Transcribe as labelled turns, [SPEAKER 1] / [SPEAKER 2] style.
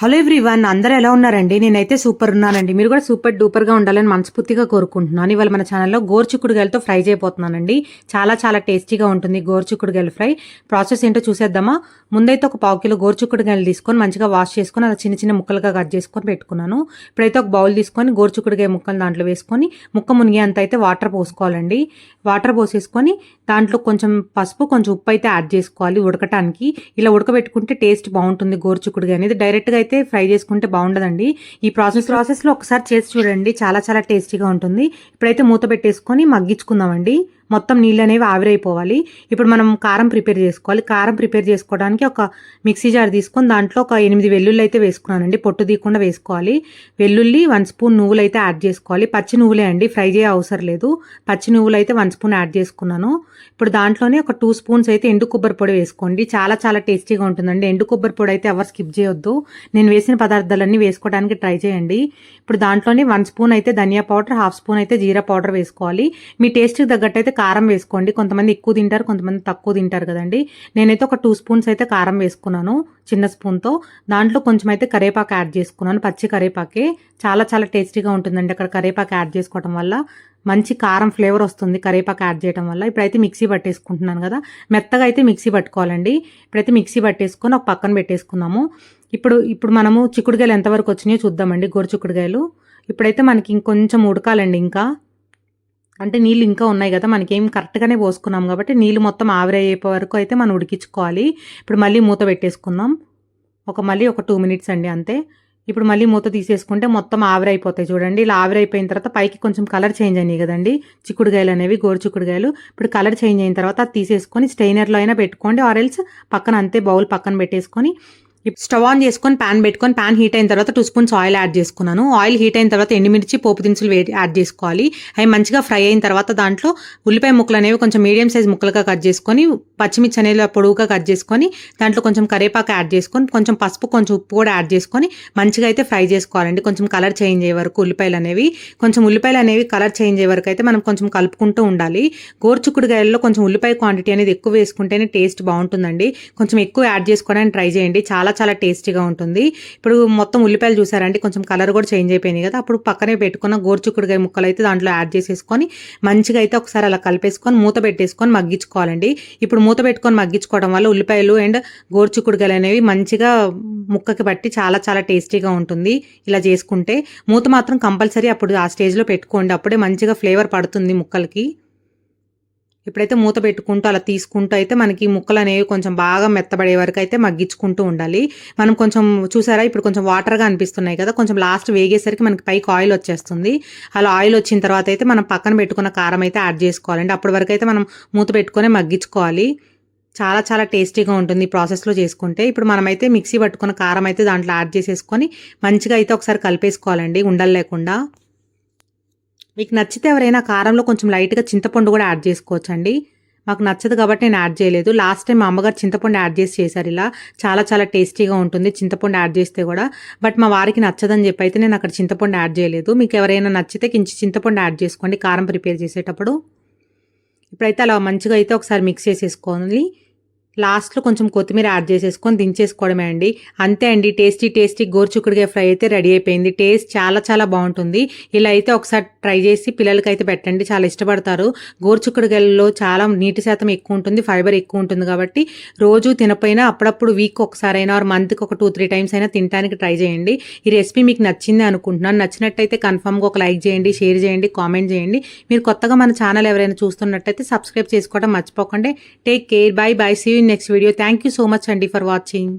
[SPEAKER 1] Hello everyone అందరూ ఎలా ఉన్నారండి? నేనైతే సూపర్ ఉన్నానండి. మీరు కూడా సూపర్ డూపర్గా ఉండాలని మనస్ఫూర్తిగా కోరుకుంటున్నాను. ఇవాళ మన ఛానల్లో గోర్చుకుడుగాయలతో ఫ్రై చేయబోతున్నానండి. చాలా చాలా టేస్టీగా ఉంటుంది గోర్చుకుడుగాయలు ఫ్రై. ప్రాసెస్ ఏంటో చూసేద్దామా? ముందైతే ఒక పావు కిలో గోర్చుకుడుగాయలు తీసుకొని మంచిగా వాష్ చేసుకొని అలా చిన్న చిన్న ముక్కలుగా కట్ చేసుకొని పెట్టుకున్నాను. ఇప్పుడైతే ఒక బౌల్ తీసుకొని గోర్చుకుడుగాయ ముక్కలు దాంట్లో వేసుకొని ముక్క మునిగేంత అయితే వాటర్ పోసుకోవాలండి. వాటర్ పోసేసుకొని దాంట్లో కొంచెం పసుపు కొంచెం ఉప్పు అయితే యాడ్ చేసుకోవాలి ఉడకటానికి. ఇలా ఉడకబెట్టుకుంటే టేస్ట్ బాగుంటుంది గోరుచుకుడుగా అనేది. డైరెక్ట్గా అయితే ఫ్రై చేసుకుంటే బాగుండదండి. ఈ ప్రాసెస్ ప్రాసెస్లో ఒకసారి చేసి చూడండి. చాలా చాలా టేస్టీగా ఉంటుంది. ఇప్పుడైతే మూత పెట్టేసుకొని మగ్గించుకుందామండి. మొత్తం నీళ్ళు అనేవి ఆవిరైపోవాలి. ఇప్పుడు మనం కారం ప్రిపేర్ చేసుకోవాలి. కారం ప్రిపేర్ చేసుకోవడానికి ఒక మిక్సీ జార్ తీసుకొని దాంట్లో ఒక ఎనిమిది వెల్లుల్లి అయితే వేసుకున్నానండి. పొట్టు తీయకుండా వేసుకోవాలి. వెల్లుల్లి వన్ స్పూన్ నువ్వులు అయితే యాడ్ చేసుకోవాలి. పచ్చి నువ్వులే అండి. ఫ్రై చేయ అవసరం లేదు. పచ్చి నువ్వులు అయితే వన్ స్పూన్ యాడ్ చేసుకున్నాను. ఇప్పుడు దాంట్లోనే ఒక టూ స్పూన్స్ అయితే ఎండు కొబ్బరి పొడి వేసుకోండి. చాలా చాలా టేస్టీగా ఉంటుందండి. ఎండు కొబ్బరి పొడి అయితే ఎవరు స్కిప్ చేయొద్దు. నేను వేసిన పదార్థాలన్నీ వేసుకోవడానికి ట్రై చేయండి. ఇప్పుడు దాంట్లోనే వన్ స్పూన్ అయితే ధనియా పౌడర్ హాఫ్ స్పూన్ అయితే జీరా పౌడర్ వేసుకోవాలి. మీ టేస్ట్కి తగ్గట్టు అయితే కారం వేసుకోండి. కొంతమంది ఎక్కువ తింటారు కొంతమంది తక్కువ తింటారు కదండి. నేనైతే ఒక టూ స్పూన్స్ అయితే కారం వేసుకున్నాను చిన్న స్పూన్తో దాంట్లో కొంచెం అయితే కరేపాకు యాడ్ చేసుకున్నాను పచ్చి కరేపాకే. చాలా చాలా టేస్టీగా ఉంటుందండి అక్కడ కరేపాకు యాడ్ చేసుకోవడం వల్ల. మంచి కారం ఫ్లేవర్ వస్తుంది కరేపాకు యాడ్ చేయడం వల్ల. ఇప్పుడైతే మిక్సీ పట్టేసుకుంటున్నాను కదా. మెత్తగా అయితే మిక్సీ పట్టుకోవాలండి. ఇప్పుడైతే మిక్సీ పట్టేసుకొని ఒక పక్కన పెట్టేసుకున్నాము ఇప్పుడు ఇప్పుడు మనము చిక్కుడుకాయలు ఎంతవరకు వచ్చినాయో చూద్దామండి. గోరు చిక్కుడుకాయలు. ఇప్పుడైతే మనకి ఇంకొంచెం ఉడకాలండి ఇంకా. అంటే నీళ్ళు ఇంకా ఉన్నాయి కదా మనకేం కరెక్ట్గానే పోసుకున్నాం కాబట్టి నీళ్ళు మొత్తం ఆవిరి అయ్యే వరకు అయితే మనం ఉడికించుకోవాలి. ఇప్పుడు మళ్ళీ మూత పెట్టేసుకుందాం. ఒక మళ్ళీ ఒక టూ మినిట్స్ అండి అంతే. ఇప్పుడు మళ్ళీ మూత తీసేసుకుంటే మొత్తం ఆవిరి అయిపోతాయి చూడండి. ఇలా ఆవిరి అయిపోయిన తర్వాత పైకి కొంచెం కలర్ చేంజ్ అయినాయి కదండి. చిక్కుడుగాయలు అనేవి గోరు చిక్కుడుగాయలు ఇప్పుడు కలర్ చేంజ్ అయిన తర్వాత అది తీసేసుకొని స్టెయినర్లో అయినా పెట్టుకోండి. ఆర్ఎల్స్ పక్కన అంతే బౌల్ పక్కన పెట్టేసుకొని స్టవ్ ఆన్ చేసుకొని ప్యాన్ పెట్టుకొని ప్యాన్ హీట్ అయిన తర్వాత టూ స్పూన్స్ ఆయిల్ యాడ్ చేసుకున్నాను. ఆయిల్ హీట్ అయిన తర్వాత ఎండుమిర్చి పోపు దినుసులు యాడ్ చేసుకోవాలి. అవి మంచిగా ఫ్రై అయిన తర్వాత దాంట్లో ఉల్లిపాయ ముక్కలు అనేవి కొంచెం మీడియం సైజ్ ముక్కలుగా కట్ చేసుకొని పచ్చిమిర్చి అనేది పొడవుగా కట్ చేసుకొని దాంట్లో కొంచెం కరేపాకు యాడ్ చేసుకొని కొంచెం పసుపు కొంచెం ఉప్పు కూడా యాడ్ చేసుకొని మంచిగా అయితే ఫ్రై చేసుకోవాలండి. కొంచెం కలర్ చేంజ్ అయ్యే వరకు ఉల్లిపాయలు అనేవి. కొంచెం ఉల్లిపాయలు అనేవి కలర్ చేంజ్ అయ్యే వరకు అయితే మనం కొంచెం కలుపుకుంటూ ఉండాలి. గోర్చుకుడుగాయల్లో కొంచెం ఉల్లిపాయ క్వాంటిటీ అనేది ఎక్కువ వేసుకుంటేనే టేస్ట్ బాగుంటుందండి. కొంచెం ఎక్కువ యాడ్ చేసుకోవడానికి ట్రై చేయండి. చాలా చాలా టేస్టీగా ఉంటుంది. ఇప్పుడు మొత్తం ఉల్లిపాయలు చూసారంటే కొంచెం కలర్ కూడా చేంజ్ అయిపోయినాయి కదా అప్పుడు పక్కనే పెట్టుకున్న గోరుచుక్కుడుగాయ ముక్కలు అయితే దాంట్లో యాడ్ చేసేసుకొని మంచిగా అయితే ఒకసారి అలా కలిపేసుకొని మూత పెట్టేసుకొని మగ్గించుకోవాలండి. ఇప్పుడు మూత పెట్టుకొని మగ్గించుకోవడం వల్ల ఉల్లిపాయలు అండ్ గోరుచుక్కుడుగాయలు అనేవి మంచిగా ముక్కకి బట్టి చాలా చాలా టేస్టీగా ఉంటుంది ఇలా చేసుకుంటే. మూత మాత్రం కంపల్సరీ అప్పుడు ఆ స్టేజ్లో పెట్టుకోండి అప్పుడే మంచిగా ఫ్లేవర్ పడుతుంది ముక్కలకి. ఇప్పుడైతే మూత పెట్టుకుంటూ అలా తీసుకుంటూ అయితే మనకి ముక్కలు అనేవి కొంచెం బాగా మెత్తబడే వరకు అయితే మగ్గించుకుంటూ ఉండాలి. మనం కొంచెం చూసారా? ఇప్పుడు కొంచెం వాటర్గా అనిపిస్తున్నాయి కదా? కొంచెం లాస్ట్ వేగేసరికి మనకి పైకి ఆయిల్ వచ్చేస్తుంది. అలా ఆయిల్ వచ్చిన తర్వాత అయితే మనం పక్కన పెట్టుకున్న కారం అయితే యాడ్ చేసుకోవాలండి. అప్పటి వరకు అయితే మనం మూత పెట్టుకొని మగ్గించుకోవాలి. చాలా చాలా టేస్టీగా ఉంటుంది ఈ ప్రాసెస్లో చేసుకుంటే. ఇప్పుడు మనమైతే మిక్సీ పట్టుకున్న కారం అయితే దాంట్లో యాడ్ చేసేసుకొని మంచిగా అయితే ఒకసారి కలిపేసుకోవాలండి. ఉండలు లేకుండా. మీకు నచ్చితే ఎవరైనా కారంలో కొంచెం లైట్గా చింతపండు కూడా యాడ్ చేసుకోవచ్చండి. మాకు నచ్చదు కాబట్టి నేను యాడ్ చేయలేదు. లాస్ట్ టైం మా అమ్మగారు చింతపండు యాడ్ చేసి చేశారు ఇలా. చాలా చాలా టేస్టీగా ఉంటుంది చింతపండు యాడ్ చేస్తే కూడా. బట్ మా వారికి నచ్చదని చెప్పి అయితే నేను అక్కడ చింతపండు యాడ్ చేయలేదు. మీకు ఎవరైనా నచ్చితే కించి చింతపండు యాడ్ చేసుకోండి కారం ప్రిపేర్ చేసేటప్పుడు. ఇప్పుడైతే అలా మంచిగా అయితే ఒకసారి మిక్స్ చేసేసుకోవాలి. లాస్ట్లో కొంచెం కొత్తిమీర యాడ్ చేసేసుకొని దించేసుకోవడమే అండి. అంతే అండి. టేస్టీ టేస్టీ గోరుచుక్కుడుగా ఫ్రై అయితే రెడీ అయిపోయింది. టేస్ట్ చాలా చాలా బాగుంటుంది. ఇలా అయితే ఒకసారి ట్రై చేసి పిల్లలకి అయితే పెట్టండి. చాలా ఇష్టపడతారు. గోరుచుక్కుడుగాయలలో చాలా నీటి శాతం ఎక్కువ ఉంటుంది. ఫైబర్ ఎక్కువ ఉంటుంది కాబట్టి రోజు తినపోయినా అప్పుడప్పుడు వీక్ ఒకసారైనా ఆర్ మంత్కి ఒక టూ త్రీ టైమ్స్ అయినా తినడానికి ట్రై చేయండి. ఈ రెసిపీ మీకు నచ్చింది అనుకుంటున్నాను. నచ్చినట్టయితే కన్ఫర్మ్గా ఒక లైక్ చేయండి షేర్ చేయండి కామెంట్ చేయండి. మీరు కొత్తగా మన ఛానల్ ఎవరైనా చూస్తున్నట్టయితే సబ్స్క్రైబ్ చేసుకోవడం మర్చిపోకండి. Take care. Bye bye. See next video. Thank you so much అండి ఫర్ వాచింగ్.